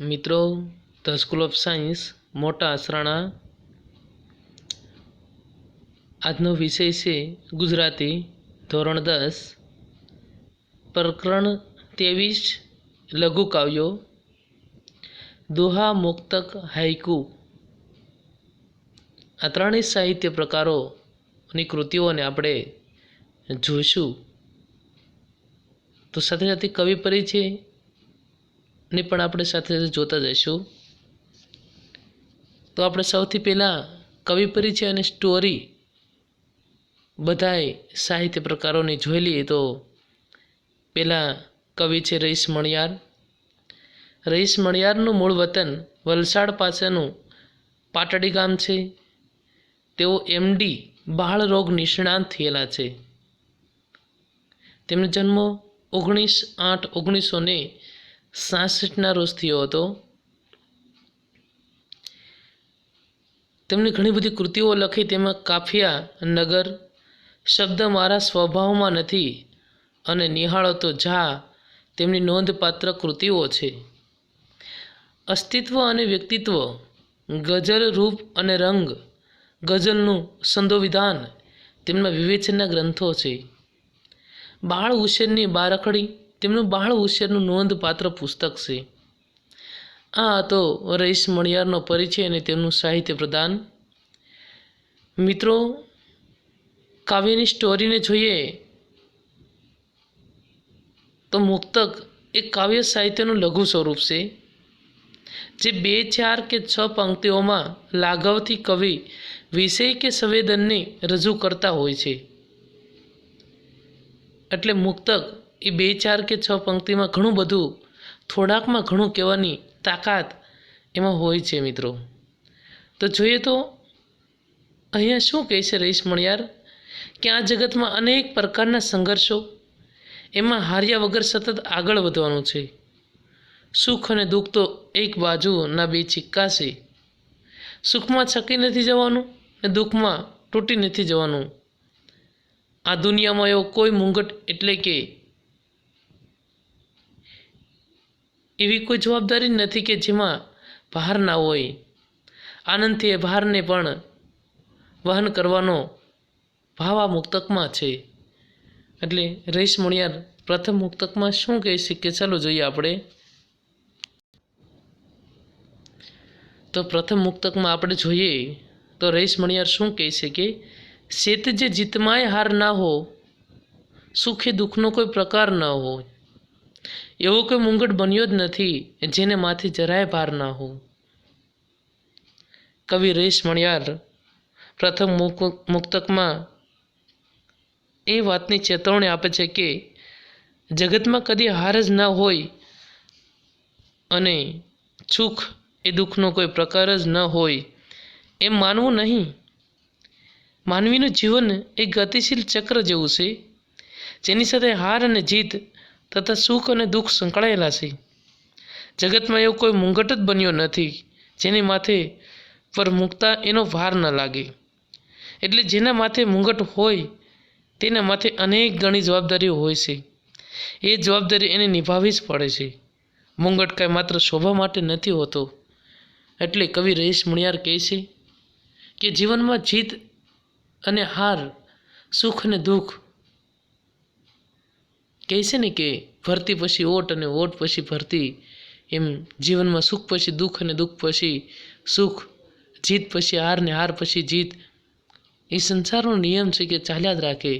મિત્રો the school of science મોટા આસરાણા આજનો વિષય છે ગુજરાતી ધોરણ દસ. પ્રકરણ ત્રેવીસ, લઘુ કાવ્યો. દોહા મુક્તક હાઈકુ આ ત્રણેય સાહિત્ય પ્રકારોની કૃતિઓને આપણે જોઈશું. તો સાથે સાથે કવિ પરિચય ને પણ આપણે સાથે સાથે જોતા જઈશું. તો આપણે સૌથી પહેલાં કવિ પરિચય અને સ્ટોરી બધાય સાહિત્ય પ્રકારોની જોઈ લઈએ તો પહેલાં કવિ છે રઈસ મણિયાર. રઈસ મણિયારનું મૂળ વતન વલસાડ પાસેનું પાટડી ગામ છે. તેઓ એમડી બાળ રોગ નિષ્ણાંત થયેલા છે. તેમનો જન્મ ઓગણીસ આઠ ઓગણીસો ને સાસઠના રોજ થયો હતો. તેમણે ઘણી બધી કૃતિઓ લખી તેમાં કાફિયા, નગર, શબ્દ મારા સ્વભાવમાં નથી અને નિહાળો તો ઝા તેમની નોંધપાત્ર કૃતિઓ છે. અસ્તિત્વ અને વ્યક્તિત્વ, ગઝલ રૂપ અને રંગ, ગઝલનું સંદોવિધાન તેમના વિવેચનના ગ્રંથો છે. બાળ ઉછેરની બારખડી તેમનું બાળ ઉછેરનું નોંધપાત્ર પુસ્તક છે. આ હતો રઈસ મણિયારનો પરિચય અને તેમનું સાહિત્ય પ્રદાન. મિત્રો, કાવ્યની સ્ટોરીને જોઈએ તો મુક્તક એ કાવ્ય સાહિત્યનું લઘુ સ્વરૂપ છે, જે બે, ચાર કે છ પંક્તિઓમાં લાઘવથી કવિ વિષય કે સંવેદનને રજૂ કરતા હોય છે. એટલે મુક્તક એ બે, ચાર કે છ પંક્તિમાં ઘણું બધું થોડાકમાં ઘણું કહેવાની તાકાત એમાં હોય છે મિત્રો. તો જોઈએ તો અહીંયા શું કહે છે રહીશ મણિયાર? કે આ જગતમાં અનેક પ્રકારના સંઘર્ષો, એમાં હાર્યા વગર સતત આગળ વધવાનું છે. સુખ અને દુઃખ તો એક બાજુના બે સિક્કા છે. સુખમાં છકી નથી જવાનું ને દુઃખમાં તૂટી નથી જવાનું. આ દુનિયામાં એવો કોઈ મુંગટ એટલે કે એવી કોઈ જવાબદારી નથી કે જેમાં ભાર ના હોય. આનંદથી એ ભારને પણ વહન કરવાનો ભાવ આ મુક્તકમાં છે. એટલે રઈસ મણિયાર પ્રથમ મુક્તકમાં શું કહી શકીએ ચાલો જોઈએ આપણે. તો પ્રથમ મુક્તકમાં આપણે જોઈએ તો રહીશ મણિયાર શું કહે છે કે શેત જે જીતમાય હાર ના હો, સુખે દુઃખનો કોઈ પ્રકાર ન હોય. એવો કોઈ મુંગટ બન્યો જ નથી જેને માથે જરાય ભાર ના હો. કવિ રેશ મણિયાર પ્રથમ મુક્તકમાં એ વાતની ચેતવણી આપે છે કે જગતમાં કદી હાર જ ના હોય અને સુખ એ દુઃખનો કોઈ પ્રકાર જ ન હોય એમ માનવું નહીં. માનવીનું જીવન એ ગતિશીલ ચક્ર જેવું છે, જેની સાથે હાર અને જીત તથા સુખ અને દુઃખ સંકળાયેલા છે. જગતમાં એવો કોઈ મુંગટ જ બન્યો નથી, જેની માથે પર મૂકતા એનો ભાર ન લાગે. એટલે જેના માથે મુંગટ હોય, તેના માથે અનેક ગણી જવાબદારીઓ હોય છે. એ જવાબદારી એને નિભાવવી જ પડે છે. મુંગટ કાંઈ માત્ર શોભા માટે નથી હોતો. એટલે કવિ રહીશ મણિયાર કહે છે કે જીવનમાં જીત અને હાર, સુખ અને દુઃખ કહે છે ને કે ભરતી પછી ઓટ અને ઓટ પછી ભરતી, એમ જીવનમાં સુખ પછી દુઃખ અને દુઃખ પછી સુખ, જીત પછી હાર ને હાર પછી જીત. એ સંસારનો નિયમ છે કે ચાલ્યા જ રાખે.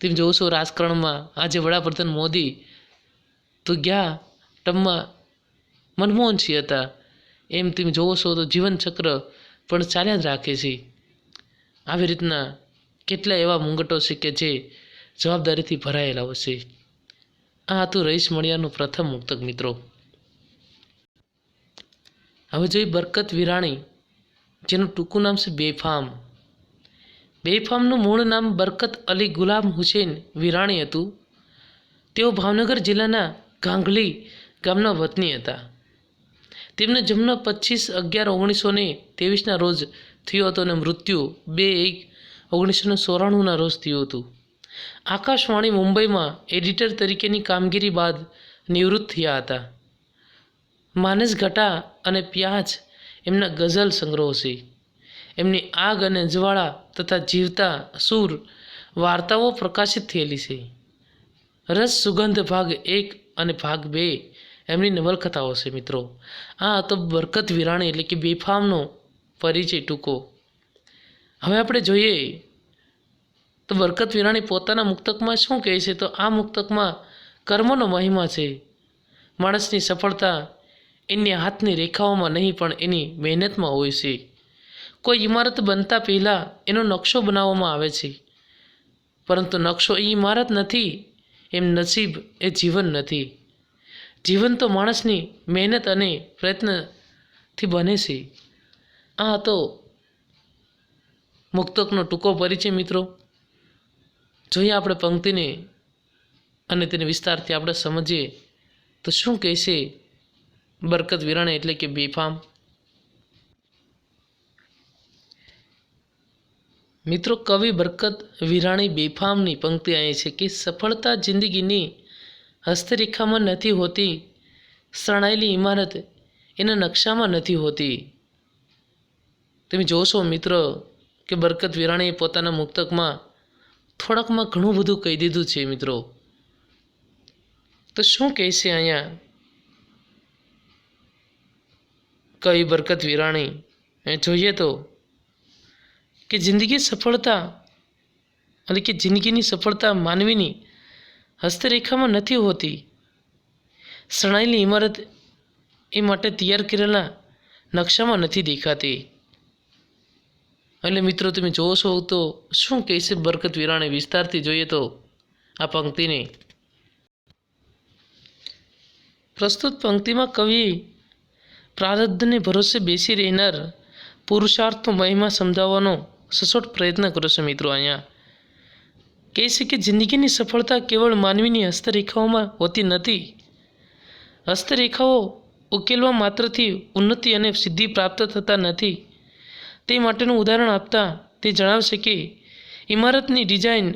તેમ જોવો છો રાજકારણમાં આજે વડાપ્રધાન મોદી તો ગયા ટમમાં મનમોહનસિંહ હતા. એમ તમે જોવો છો તો જીવનચક્ર પણ ચાલ્યા જ રાખે છે. આવી રીતના કેટલા એવા મુંગટો છે કે જે જવાબદારીથી ભરાયેલા હશે આ હતું રહીશ મળિયાનું પ્રથમ મુક્તક મિત્રો. હવે જોઈ બરકત વિરાણી, જેનું ટૂંકું નામ છે બેફામ. બેફામનું મૂળ નામ બરકત અલી ગુલામ હુસેન વિરાણી હતું. તેઓ ભાવનગર જિલ્લાના ગાંગલી ગામના વતની હતા. તેમનો જન્મ પચીસ અગિયાર ઓગણીસો ને ત્રેવીસના રોજ થયો હતો અને મૃત્યુ બે એક ઓગણીસો ને ચોરાણુંના રોજ થયું હતું. આકાશવાણી મુંબઈમાં એડિટર તરીકેની કામગીરી બાદ નિવૃત્ત થયા હતા. માનસ ઘટા અને પ્યાજ એમના ગઝલ સંગ્રહો છે એમની આગ અને જ્વાળા તથા જીવતા સૂર વાર્તાઓ પ્રકાશિત થયેલી છે. રસ સુગંધ ભાગ એક અને ભાગ બે એમની નવલકથાઓ છે મિત્રો. આ હતો બરકત વિરાણી એટલે કે બેફામનો પરિચય ટૂંકો. હવે આપણે જોઈએ તો બરકત વિરાણી પોતાના મુક્તકમાં શું કહે છે? તો આ મુક્તકમાં કર્મનો મહિમા છે. માણસની સફળતા એની હાથની રેખાઓમાં નહીં, પણ એની મહેનતમાં હોય છે. કોઈ ઇમારત બનતા પહેલાં એનો નકશો બનાવવામાં આવે છે. પરંતુ નકશો એ ઇમારત નથી, એમ નસીબ એ જીવન નથી. જીવન તો માણસની મહેનત અને પ્રયત્નથી બને છે. આ હતો મુક્તકનો ટૂંકો પરિચય મિત્રો. જોઈએ આપણે પંક્તિને અને તેને વિસ્તારથી આપણે સમજીએ, તો શું કહેશે બરકત વિરાણે એટલે કે બેફામ? મિત્રો, કવિ બરકત વિરાણી બેફામની પંક્તિ અહીં છે કે સફળતા જિંદગીની હસ્તરેખામાં નથી હોતી, શરણાયેલી ઇમારત એના નકશામાં નથી હોતી. તમે જોશો મિત્રો કે બરકત વિરાણીએ પોતાના મુક્તકમાં થોડાકમાં ઘણું બધું કહી દીધું છે મિત્રો. તો શું કહેશે અહીંયા? કઈ બરકત વિરાણી. એ જોઈએ તો, કે જિંદગી સફળતા એટલે કે જિંદગીની સફળતા માનવીની હસ્તરેખામાં નથી હોતી. શરણાયેલી ઇમારત એ માટે તૈયાર કરેલા નકશામાં નથી દેખાતી. એટલે મિત્રો, તમે છો તો શું કહેશે બરકત વિરાણી વિસ્તારથી જોઈએ તો આ પંક્તિને. પ્રસ્તુત પંક્તિમાં કવિ પ્રારબ્ધને ભરોસે બેસી રહેનાર પુરુષાર્થનો મહિમા સમજાવવાનો સચોટ પ્રયત્ન કર્યો છે મિત્રો અહીંયા. કહે છે કે જિંદગીની સફળતા કેવળ માનવીની હસ્તરેખાઓમાં હોતી નથી. હસ્તરેખાઓ ઉકેલવા માત્રથી ઉન્નતિ અને સિદ્ધિ પ્રાપ્ત થતા નથી. તે માટેનું ઉદાહરણ આપતા તે જણાવશે કે ઇમારતની ડિઝાઇન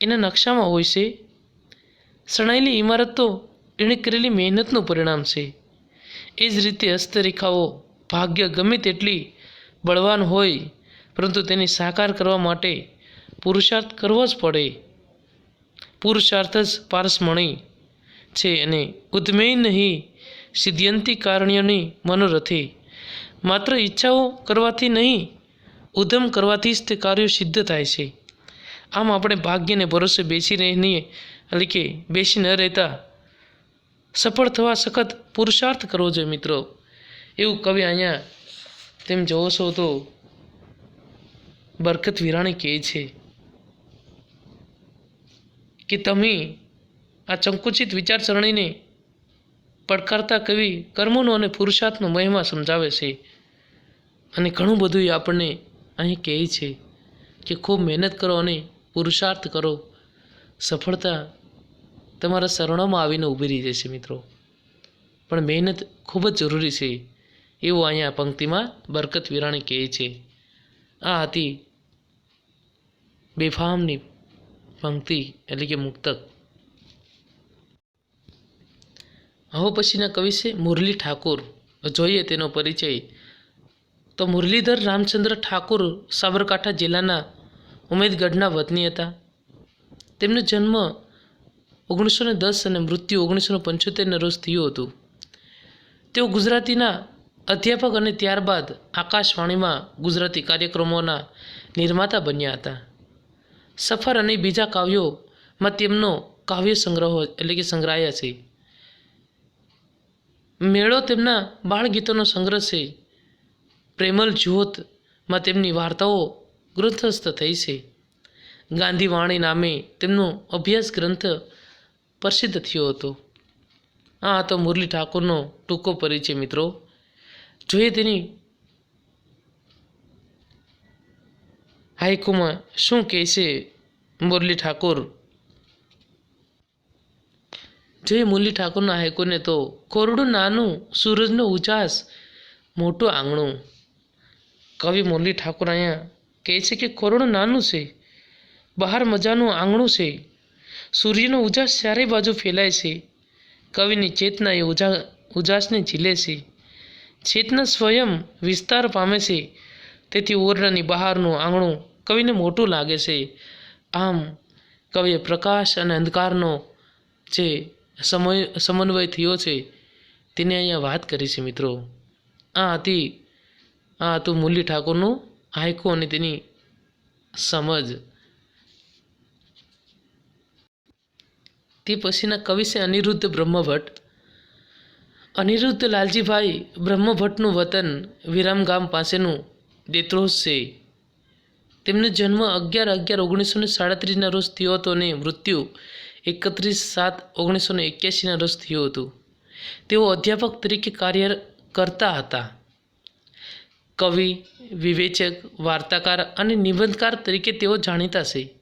એના નકશામાં હોય છે. શણાયેલી ઇમારત તો એણે કરેલી મહેનતનું પરિણામ છે. એ જ રીતે હસ્તરેખાઓ ભાગ્ય ગમે તેટલી બળવાન હોય, પરંતુ તેને સાકાર કરવા માટે પુરુષાર્થ કરવો જ પડે. પુરુષાર્થ જ પારસમણી છે અને ઉદ્મેય નહીં, સિદ્ધયંતી કારણ્યની મનોરથે માત્ર ઈચ્છાઓ કરવાથી નહીં, ઉધમ કરવાથી જ તે કાર્યો સિદ્ધ થાય છે. આમ આપણે ભાગ્યને ભરોસે બેસી રહીને એટલે કે બેસી ન રહેતા, સફળ થવા સખત પુરુષાર્થ કરવો જોઈએ મિત્રો. એવું કવિ અહીંયા તેમ જોવો છો તો બરકત વિરાણી કહે છે કે તમે આ સંકુચિત વિચારસરણીને પડકારતા કવિ કર્મોનો અને પુરુષાર્થનો મહિમા સમજાવે છે. અને ઘણું બધું એ આપણને અહીં કહે છે કે ખૂબ મહેનત કરો અને પુરુષાર્થ કરો. સફળતા તમારા શરણોમાં આવીને ઊભી રહી જશે મિત્રો. પણ મહેનત ખૂબ જ જરૂરી છે એવું અહીંયા પંક્તિમાં બરકત વિરાણી કહે છે. આ હતી બેફામની પંક્તિ એટલે કે મુક્તક. હવે પછીના કવિ છે મુરલી ઠાકુર. જોઈએ તેનો પરિચય. તો મુરલીધર રામચંદ્ર ઠાકુર સાબરકાંઠા જિલ્લાના ઉમેદગઢના વતની હતા. તેમનો જન્મ ઓગણીસો ને દસ અને મૃત્યુ ઓગણીસો ને પંચોતેરના રોજ થયું હતું. તેઓ ગુજરાતીના અધ્યાપક અને ત્યારબાદ આકાશવાણીમાં ગુજરાતી કાર્યક્રમોના નિર્માતા બન્યા હતા. સફર અને બીજા કાવ્યોમાં તેમનો કાવ્ય સંગ્રહો એટલે કે સંગ્રહાયા છે. મેળો તેમના બાળગીતોનો સંગ્રહ છે. પ્રેમલ જ્યોતમાં તેમની વાર્તાઓ ગ્રંથસ્થ થઈ છે. ગાંધીવાણી નામે તેમનો અભ્યાસ ગ્રંથ પ્રસિદ્ધ થયો હતો. આ હતો મુરલી ઠાકોરનો ટૂંકો પરિચય, મિત્રો. જોઈએ તેની હાઈકુમાં શું કહે છે મુરલી ઠાકોર. જોઈએ મુરલી ઠાકોરના હાઈકોને તો કોરડું નાનું સૂરજનો ઉજાસ, મોટું આંગણું. કવિ મુરલી ઠાકોર અહીંયા કહે છે કે કોરડું નાનું છે, બહાર મજાનું આંગણું છે. સૂર્યનો ઉજાસ ચારે બાજુ ફેલાય છે. કવિની ચેતના એ ઉજા, ઉજાસને ઝીલે છે. ચેતના સ્વયં વિસ્તાર પામે છે. તેથી ઓરડાની બહારનું આંગણું કવિને મોટું લાગે છે. આમ કવિએ પ્રકાશ અને અંધકારનો જે સમય, સમન્વય થયો છે, તેને અહીંયા વાત કરી છે મિત્રો. આ હતી, આ હતું મુરલી ઠાકોરનું હાઈકુ અને તેની સમજ. તે પછીના કવિ છે અનિરુદ્ધ બ્રહ્મભટ્ટ. અનિરુદ્ધ લાલજીભાઈ બ્રહ્મભટ્ટનું વતન વિરામગામ પાસેનું દેત્રોસ છે. તેમનો જન્મ અગિયાર અગિયાર ઓગણીસો ને સાડત્રીસના રોજ થયો હતો અને મૃત્યુ એકત્રીસ સાત ઓગણીસો ને એક્યાસીના રોજ થયું હતું. તેઓ અધ્યાપક તરીકે કાર્ય કરતા હતા. કવિ, વિવેચક, વાર્તાકાર અને નિબંધકાર તરીકે તેઓ જાણીતા છે.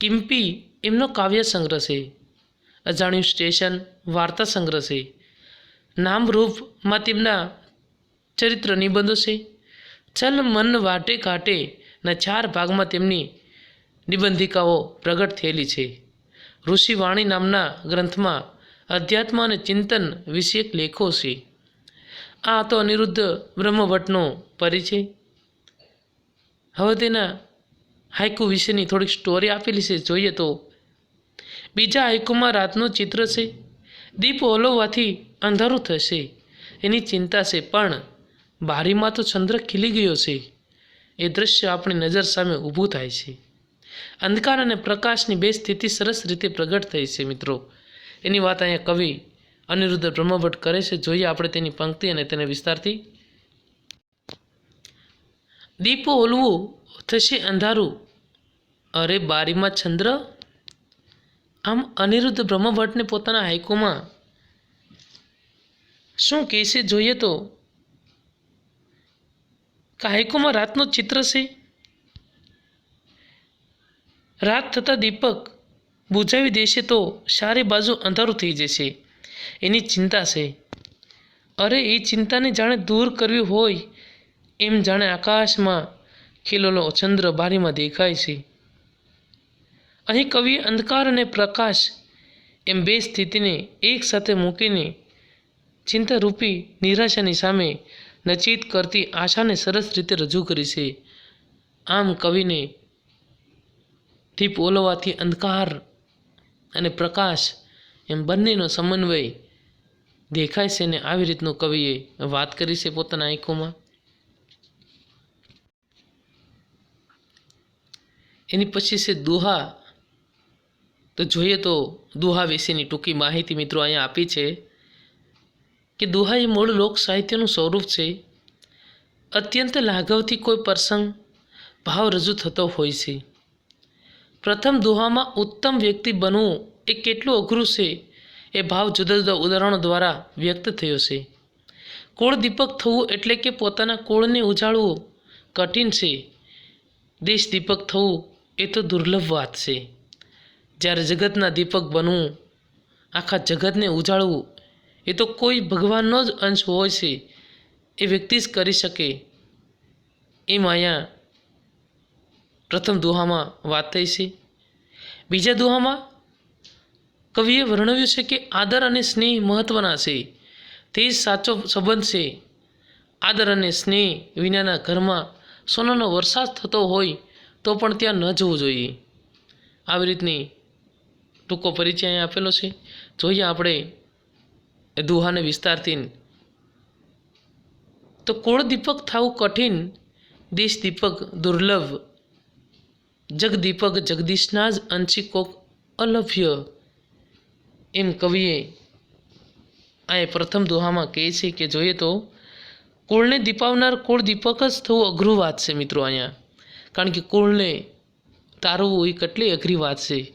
કિમ્પી એમનો કાવ્ય સંગ્રહ છે. અજાણ્યું સ્ટેશન, વાર્તા સંગ્રહ છે. નામરૂપમાં તેમના ચરિત્ર નિબંધો છે. ચલ મન વાટે કાટેના ચાર ભાગમાં તેમની નિબંધિકાઓ પ્રગટ થયેલી છે. ઋષિવાણી નામના ગ્રંથમાં અધ્યાત્મ અને ચિંતન વિષયક લેખો છે. આ તો અનિરુદ્ધ બ્રહ્મભટ્ટનો પરિચય. હવે તેના હાઇકુ વિશેની થોડીક સ્ટોરી આપેલી છે, જોઈએ તો. બીજા હાઇકુમાં રાતનું ચિત્ર છે. દીપ ઓલવવાથી અંધારું થશે, એની ચિંતા છે, પણ બારીમાં તો ચંદ્ર ખીલી ગયો છે. એ દૃશ્ય આપણી નજર સામે ઊભું થાય છે. અંધકાર અને પ્રકાશની બે સ્થિતિ સરસ રીતે પ્રગટ થઈ છે, મિત્રો. એની વાત અહીંયા કવિ અનિરુદ્ધ બ્રહ્મભટ્ટ કરે છે. જોઈએ આપણે તેની પંક્તિ અને તેને વિસ્તારથી. દીપો ઓલવું, થશે અંધારું. અરે બારીમાં ચંદ્ર આમ અનિરુદ્ધ બ્રહ્મભટ્ટને પોતાના હાઇકોમાં શું કહેશે? જોઈએ તો. કે હાઈકોમાં રાતનું ચિત્ર છે? રાત થતાં દીપક બુઝાવી દેશે તો સારી બાજુ અંધારું થઈ જશે. એની ચિંતા છે. અરે, એ ચિંતાને જાણે દૂર કરવી હોય એમ જાણે આકાશમાં ખીલેલો ચંદ્ર બારીમાં દેખાય છે. અહીં કવિએ અંધકાર અને પ્રકાશ એમ બે સ્થિતિને એક સાથે મૂકીને ચિંતારૂપી નિરાશાની સામે નચિત કરતી આશાને સરસ રીતે રજૂ કરી છે. આમ કવિને દીપ પોલવાથી અંધકાર અને પ્રકાશ એમ બંનેનો સમન્વય દેખાય છે ને આવી રીતનું કવિએ વાત કરી છે પોતાના આંખોમાં. એની પછી છે દુહા. તો જોઈએ તો દુહા વિશેની ટૂંકી માહિતી મિત્રો અહીંયા આપી છે કે દુહા એ મૂળ લોક સાહિત્યનું સ્વરૂપ છે. અત્યંત લાઘવથી કોઈ પ્રસંગ ભાવ રજૂ થતો હોય છે. પ્રથમ દુહામાં ઉત્તમ વ્યક્તિ બનવું એ કેટલું અઘરું છે એ ભાવ જુદા જુદા ઉદાહરણો દ્વારા વ્યક્ત થયો છે. કુળ દીપક થવું એટલે કે પોતાના કુળને ઉજાળવું કઠિન છે. દેશ દીપક થવું એ તો દુર્લભ વાત છે. જ્યારે જગતના દીપક બનવું, આખા જગતને ઉજાળવું, એ તો કોઈ ભગવાનનો જ અંશ હોય છે. એ વ્યક્તિ જ કરી શકે. એમ અહીંયા પ્રથમ દુહામાં વાત થઈ છે. બીજા દુહામાં કવિએ વર્ણવ્યું છે કે આદર અને સ્નેહ મહત્ત્વના છે. તે જ સાચો સંબંધ છે. આદર અને સ્નેહ વિનાના ઘરમાં સોનાનો વરસાદ થતો હોય તો પણ ત્યાં ન જવું જોઈએ. આવી રીતની ટૂંકો પરિચય અહીં આપેલો છે. જોઈએ આપણે એ દુહાને વિસ્તારથી. તો કુળ દીપક થવું કઠિન દેશ દીપક દુર્લભ. જગદીપક જગદીશના જ અંશી કોક અલભ્ય. એમ કવિએ આ પ્રથમ દોહામાં કહે છે કે જોઈએ તો, કુળને દીપાવનાર કુળ દીપક જ થવું અઘરું વાત છે મિત્રો અહીંયા. કારણ કે કુળને તારવું એ કેટલી અઘરી વાત છે.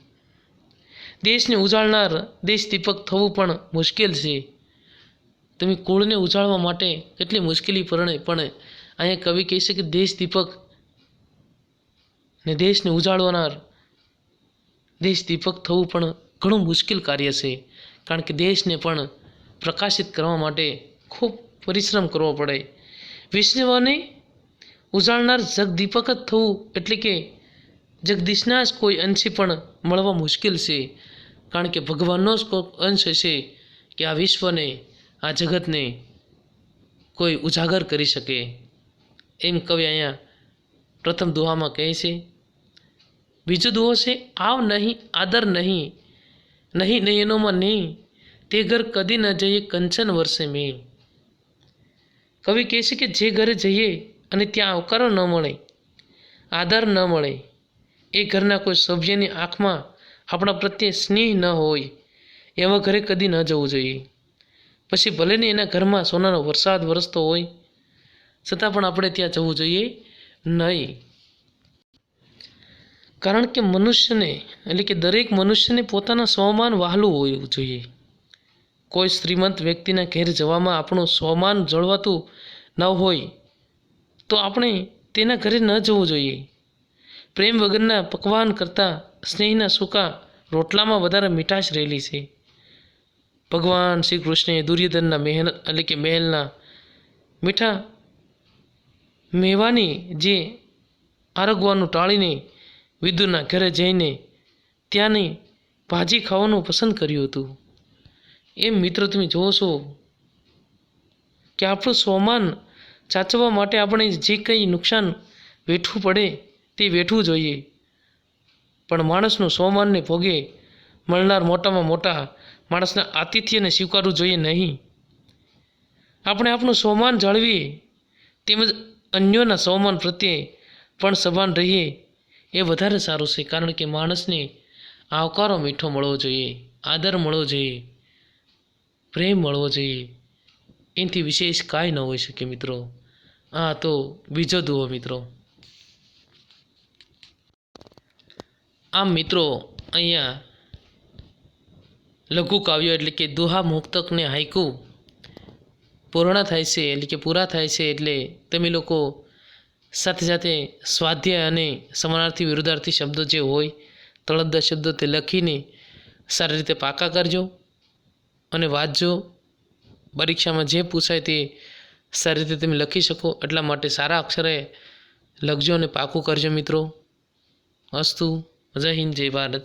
દેશને ઉજાળનાર દેશ દીપક થવું પણ મુશ્કેલ છે. તમે કુળને ઉજાળવા માટે કેટલી મુશ્કેલી પરણે, પણ અહીંયા કવિ કહે છે કે દેશ દીપક ને દેશને ઉજાળવાનાર દેશ દીપક થવું પણ ઘણું મુશ્કેલ કાર્ય છે. કારણ કે દેશને પણ પ્રકાશિત કરવા માટે ખૂબ પરિશ્રમ કરવો પડે. વિશ્વને ઉજાળનાર જગદીપક જ થવું એટલે કે જગદીશના જ કોઈ અંશે પણ મળવા મુશ્કેલ છે. કારણ કે ભગવાનનો જ અંશ છે કે આ વિશ્વને, આ જગતને કોઈ ઉજાગર કરી શકે. એમ કવિ અહીંયા પ્રથમ દુહામાં કહે છે. બીજો દુહો છે, આવ નહીં, આદર નહીં નહીં નયનોમાં નહીં, તે ઘર કદી ન જઈએ, કંચન વર્ષે મેં. કવિ કહે છે કે, જે ઘરે જઈએ અને ત્યાં આવકારો ન મળે આદર ન મળે, એ ઘરના કોઈ સભ્યની આંખમાં આપણા પ્રત્યે સ્નેહ ન હોય, એવા ઘરે કદી ન જવું જોઈએ. પછી ભલે ને એના ઘરમાં સોનાનો વરસાદ વરસતો હોય, છતાં પણ આપણે ત્યાં જવું જોઈએ નહીં. કારણ કે મનુષ્યને, એટલે કે દરેક મનુષ્યને પોતાના સ્વમાન વહાલું હોવું જોઈએ. કોઈ શ્રીમંત વ્યક્તિના ઘેર જવામાં આપણું સ્વમાન જળવાતું ન હોય, તો આપણે તેના ઘરે ન જવું જોઈએ. પ્રેમ વગરના પકવાન કરતાં સ્નેહના સૂકા રોટલામાં વધારે મીઠાશ રહેલી છે. ભગવાન શ્રી કૃષ્ણએ દુર્યોધનના મહેલ, એટલે કે મહેલના મીઠા મેવાની જે આરોગવાનું ટાળીને વિદુરના ઘરે જઈને ત્યાંની ભાજી ખાવાનું પસંદ કર્યું હતું. એમ મિત્રો તમે છો કે આપણું સ્વમાન સાચવવા માટે આપણે જે કંઈ નુકસાન વેઠવું પડે તે વેઠવું જોઈએ. પણ માણસનું સ્વમાનને ભોગે મળનાર મોટામાં મોટા માણસના આતિથ્યને સ્વીકારવું જોઈએ નહીં. આપણે આપણું સ્વમાન જાળવીએ તેમજ અન્યોના સ્વમાન પ્રત્યે પણ સભાન રહીએ. એ વધારે સારું છે, કારણ કે માણસને આવકારો મીઠો મળવો જોઈએ, આદર મળવો જોઈએ, પ્રેમ મળવો જોઈએ. એનાથી વિશેષ કાંઈ ન હોઈ શકે મિત્રો. આ તો બીજો દુહો મિત્રો. આમ મિત્રો, અહીંયા લઘુ કાવ્યો એટલે કે દુહા મુક્તકને હાઈકુ પૂર્ણ થાય છે, એટલે કે પૂરા થાય છે, એટલે તમે લોકો સાથે સાથે સ્વાધ્યાય અને સમાનાર્થી વિરુદ્ધાર્થી શબ્દો જે હોય તળદા શબ્દો તે લખીને સારી રીતે પાકા કરજો અને વાંચજો. પરીક્ષામાં જે પૂછાય તે સારી રીતે તમે લખી શકો, એટલા માટે સારા અક્ષરે લખજો અને પાકું કરજો મિત્રો. અસ્તુ, જય હિન્દ, જય ભારત.